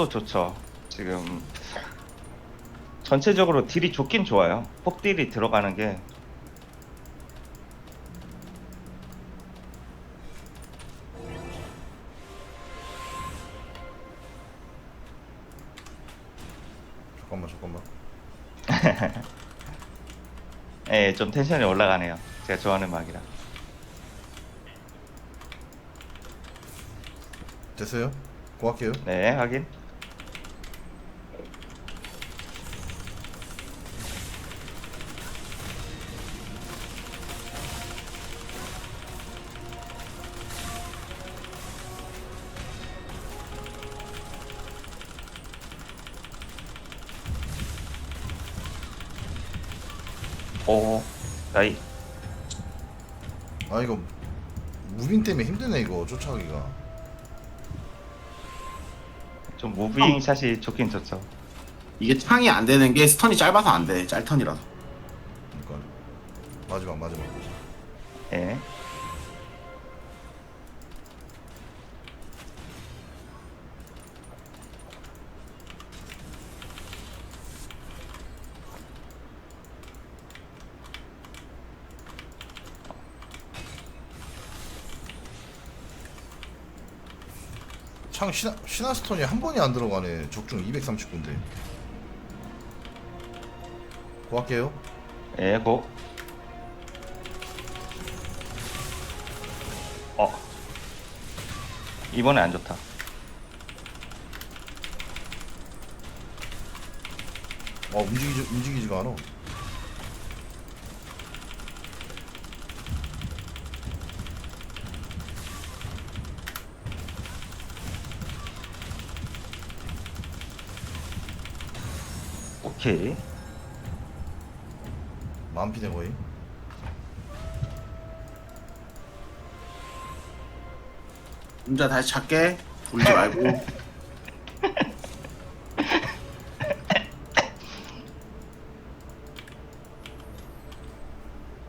폭도 좋죠. 지금 전체적으로 딜이 좋긴 좋아요. 폭딜이 들어가는 게 잠깐만 잠깐만 예, 좀 텐션이 올라가네요. 제가 좋아하는 막이라. 됐어요? 고할게요 네, 확인. 오, 나이. 아 이거 무빙 때문에 힘드네 이거 쫓아가기가 좀 무빙 샷이 좋긴 좋죠. 이게 창이 안 되는 게 스턴이 짧아서 안 돼. 짤턴이라서. 그러니까 마지막 마지막 예. 창 시나, 시나스톤이 한 번이 안 들어가네 적중 239인데 고할게요 예, 고. 어. 이번에 안 좋다. 어 움직이지, 움직이지가 않아 오케이. 만피네 거의 혼자 다시 찾게. 울지 말고.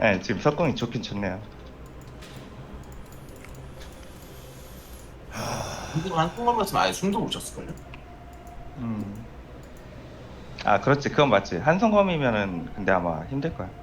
예, 지금 석공이 좋긴 좋네요. 한한 통감이었으면 아예 숨도 못 쳤을걸요? 음. 아, 그렇지. 그건 맞지. 한성검이면은 근데 아마 힘들 거야.